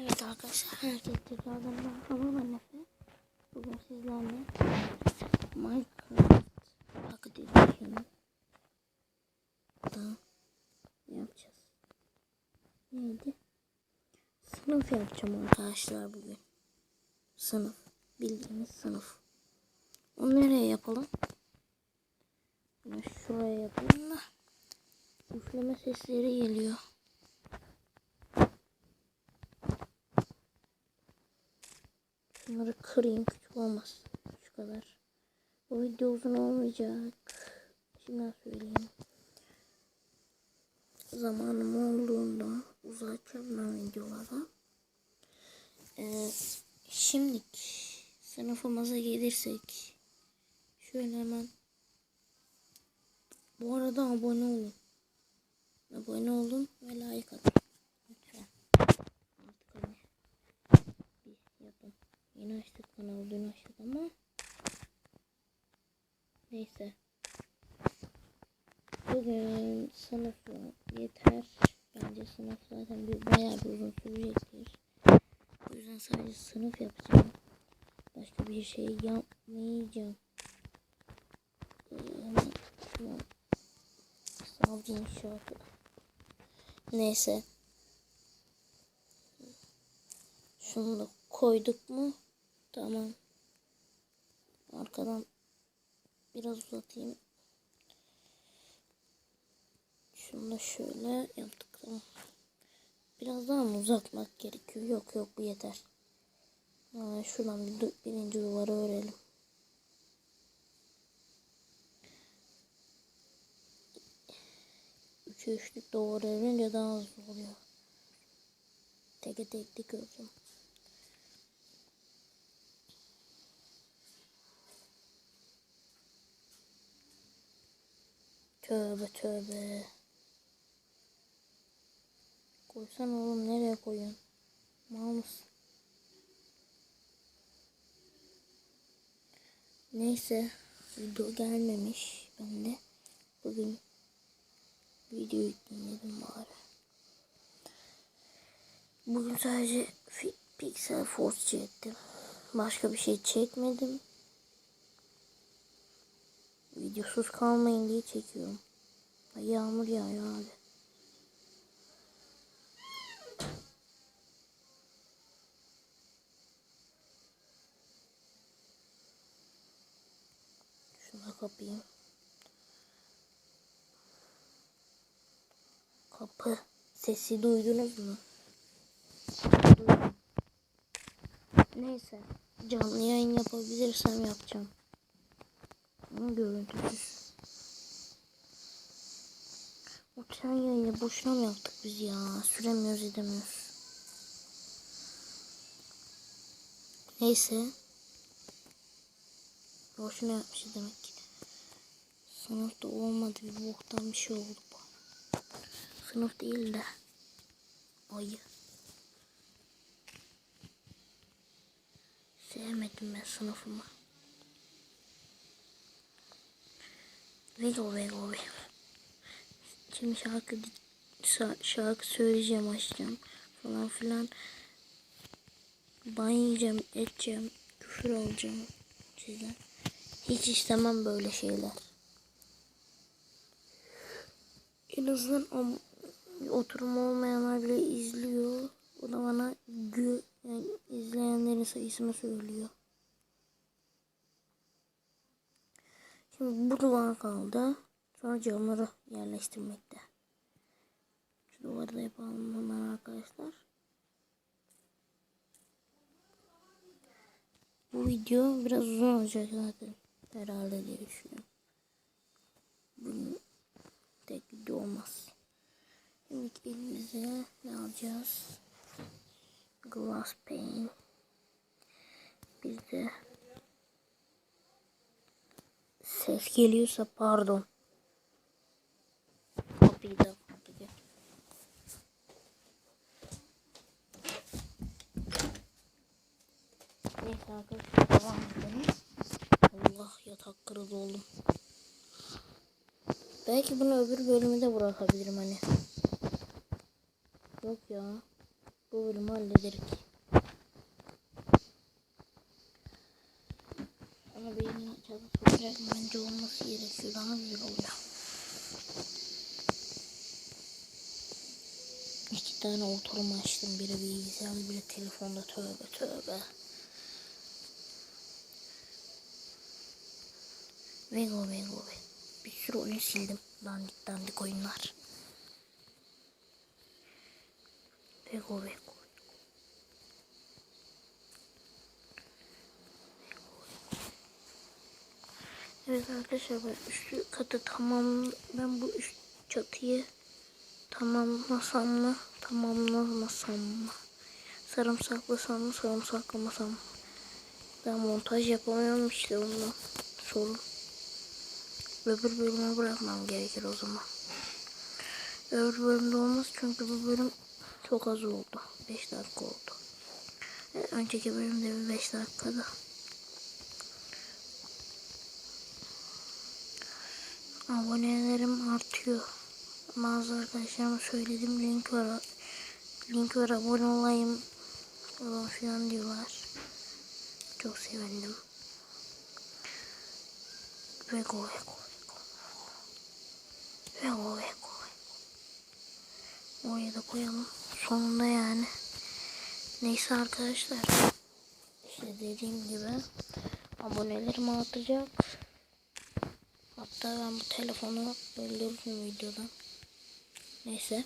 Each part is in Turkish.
Evet arkadaşlar herkes tekrardan merhaba ben Efe. Bugün sizlerle Minecraft Pocket Edition'ı da yapacağız. Neydi? Sınıf yapacağım arkadaşlar bugün. Sınıf. Bildiğimiz sınıf. Onu nereye yapalım? Bunu şuraya yapalım da. Üfleme sesleri geliyor. Kırayım küçük olmaz. Şu kadar. Bu video uzun olmayacak. Şimdiden söyleyeyim. Zamanım olduğunda uzatacağım ben videolara. Ee, şimdi sınıfımıza gelirsek şöyle hemen bu arada abone olun. Abone olun ve like atın. Lütfen. Artık hani bir yapın. Yeni açtık kanalı dün açtık ama neyse. Bugün sınıf yeter. Bence sınıf zaten bir bayağı bir uzun sürecektir. O yüzden sadece sınıf yapacağım. Başka bir şey yapmayacağım. Hemen savcı şarkı. Neyse. Şunu koyduk mu? Tamam. Arkadan biraz uzatayım. Şunu da şöyle yaptık. Tamam. Biraz daha mı uzatmak gerekiyor? Yok yok bu yeter. Yani şuradan bir, birinci duvarı örelim. Üçe üçlük duvar örünce daha hızlı oluyor. Teke teklik öreceğim. Tövbe tövbe. Koysan oğlum nereye koyuyorsun? Mal mısın? Neyse video gelmemiş ben de bugün video yüklemedim bari. Bugün sadece Pixel Force çektim. Başka bir şey çekmedim. Videosuz kalmayın diye çekiyorum. Yağmur yağıyor abi. Şunu da kapayım. Kapı sesi duydunuz mu? Duydum. Neyse canlı yayın yapabilirsem yapacağım. Ama görüntüsüz. Uçan yayını boşuna mı yaptık biz ya? Süremiyoruz edemiyoruz. Neyse. Boşuna yapmışız demek ki. Sınıfta olmadı bir boktan bir şey oldu bu. Sınıf değil de. Ayı. Sevmedim ben sınıfımı. Vego Vego Vego. Şimdi şarkı şarkı söyleyeceğim açacağım falan filan. Ban edeceğim, küfür alacağım sizden. Hiç istemem böyle şeyler. En azından oturum olmayanlar bile izliyor. O da bana gü yani izleyenlerin sayısını söylüyor. Şimdi bu duvar kaldı. Sonra camları yerleştirmekte. Şu duvarı da yapalım hemen arkadaşlar. Bu video biraz uzun olacak zaten. Herhalde diye düşünüyorum. Bunun tek video olmaz. Şimdi elimize ne alacağız? Glass pane. Bir de ses geliyorsa pardon. Kapıyı da kapatacağım. Neyse arkadaşlar devam edelim. Allah yatak kırıldı oğlum. Belki bunu öbür bölümü de bırakabilirim hani. Yok ya. Bu bölümü hallederiz. Ama benim çalışma bence olması gerekiyor. Daha güzel oluyor. İki tane oturum açtım. Biri bilgisayarda, biri telefonda. Tövbe tövbe. Vego Vego Vego. Bir sürü oyun sildim. Dandik dandik oyunlar. Vego Vego. Evet arkadaşlar ben üstü katı tamam ben bu üst çatıyı tamamlasam mı? Tamamlamasam mı? Sarımsaklasam mı sarımsaklamasam mı ben montaj yapamıyorum işte ondan sorun öbür bölüme bırakmam gerekir o zaman. Öbür bölümde olmaz çünkü bu bölüm çok az oldu 5 dakika oldu. E, önceki bölümde bir 5 dakikada abonelerim artıyor. Bazı arkadaşlarıma söyledim link var. Link var abone olayım falan filan diyorlar. Çok sevindim. Vego Vego Vego Vego Vego Oraya da koyalım. Sonunda yani. Neyse arkadaşlar. İşte dediğim gibi abonelerim artacak. Hatta ben bu telefonu öldürürüm videodan. Neyse.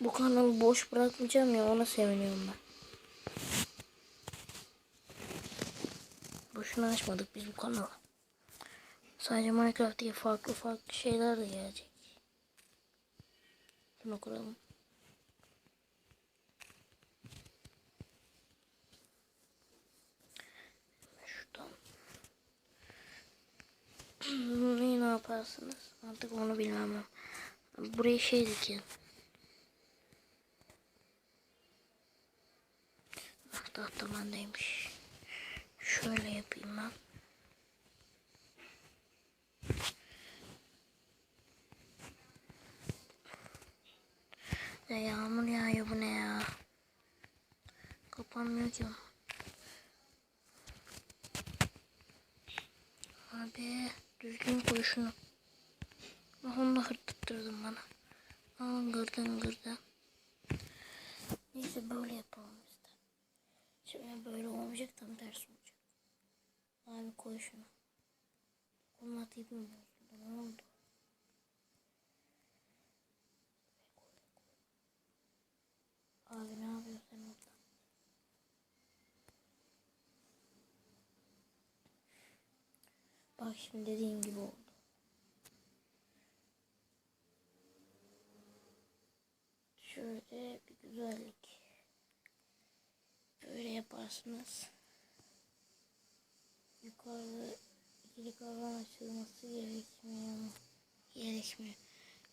Bu kanalı boş bırakmayacağım ya ona seviniyorum ben. Boşuna açmadık biz bu kanalı. Sadece Minecraft diye farklı farklı şeyler de gelecek. Şunu kuralım. Şuradan. Neyi ne yaparsınız? Artık onu bilmem. Buraya şey. Ah tahta bendeymiş. Şöyle yapayım ben. Ya yağmur yağıyor bu ne ya? Kapanmıyor ki. Abi düzgün koy şunu. Bak onu hırtıttırdın bana. Aa gırdın gırdın. Neyse böyle yapalım işte. Şimdi böyle olmayacak tam tersi olacak. Abi koy şunu. Kolunu atayım mı bozuldu? Ne oldu? Abi ne yapıyorsun sen orada? Bak şimdi dediğim gibi oldu. Şöyle bir güzellik. Böyle yaparsınız. Yukarıda ikili kavram açılması gerekmiyor mu? Gerekmiyor.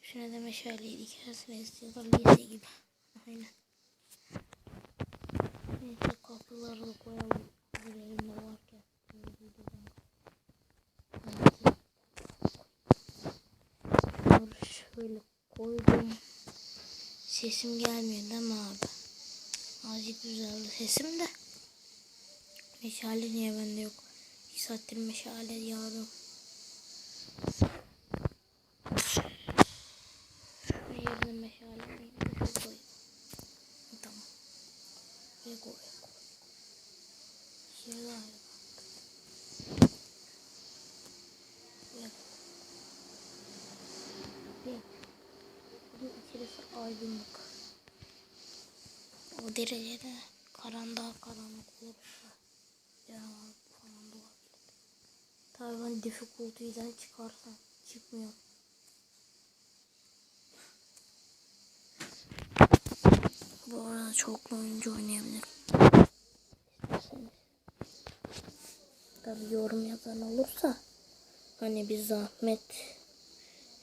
Şuna da meşaleyi dikersiniz da lise gibi. Aynen. Neyse kapıları da koyalım. Girelim de varken. Böyle şöyle koydum. Sesim gelmiyor değil mi abi? Azıcık güzeldi sesim de. Meşale niye bende yok? İki saattir meşale yağdım. Şu yerine meşale miyim? Şu koyayım. Tamam. Ego ego. Şey daha yok. Ego. Bir. Bu içerisi aydınlık. O derecede karanlığa karanlık olursa canavar falan da olabilir. Tabii ben difficulty'den çıkarsam çıkmıyor. Bu arada çoklu oyuncu oynayabilirim. İsterseniz. Yorum yazan olursa hani bir zahmet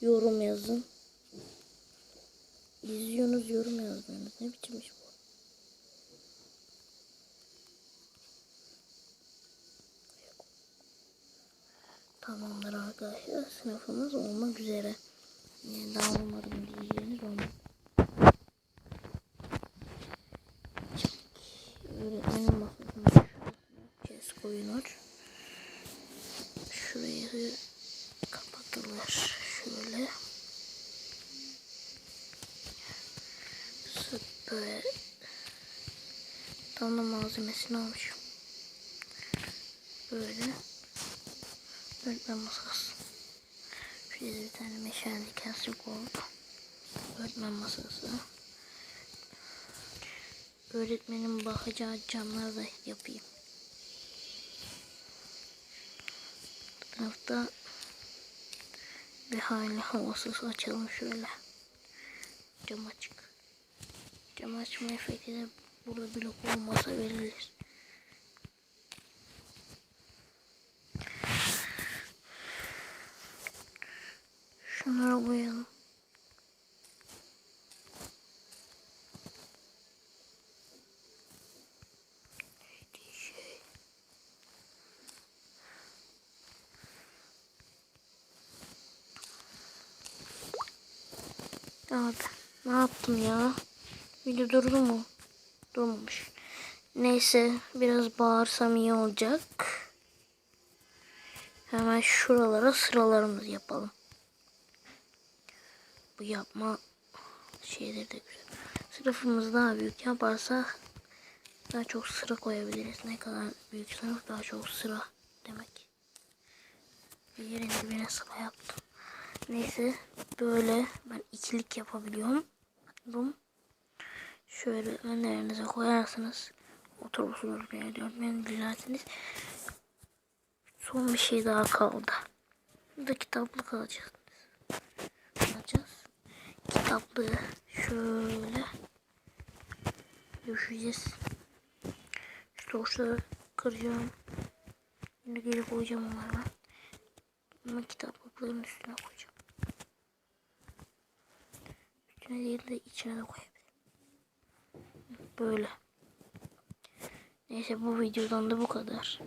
yorum yazın. İzliyorsunuz yorum yazmıyorsunuz. Ne biçim iş bu? Tamamdır arkadaşlar. Sınıfımız olmak üzere. Yani daha olmadım diyeceğiniz olmadı. Öğretmenin masasını kes koyulur. Şurayı kapatılır. Şöyle. Böyle tam da malzemesini almışım. Böyle öğretmen masası. Şurada bir tane meşale kesik oldu. Öğretmen masası. Öğretmenin bakacağı camları da yapayım. Bu tarafta bir hali havasız açalım şöyle. Cam açık. Cam açma efekti de burada blok olmasa verilir. Şunları boyayalım. Neydi şey? Abi ne yaptım ya? Video durdu mu? Durmamış. Neyse biraz bağırsam iyi olacak. Hemen şuralara sıralarımızı yapalım. Bu yapma şeyleri de güzel. Sınıfımız daha büyük yaparsak daha çok sıra koyabiliriz. Ne kadar büyük sınıf daha çok sıra demek. Bir yerin dibine sıra yaptım. Neyse böyle ben ikilik yapabiliyorum. Bum. Şöyle önlerinize koyarsınız. Oturursunuz veya dörtmeni dilerseniz. Son bir şey daha kaldı. Burada kitaplık alacağız. Alacağız. Kitaplığı şöyle düşeceğiz. Şu torçları kıracağım. Şimdi geri koyacağım onları ben. Ama kitaplıkların üstüne koyacağım. Değil de içine de koyabilirim. Böyle. Neyse bu videodan da bu kadar.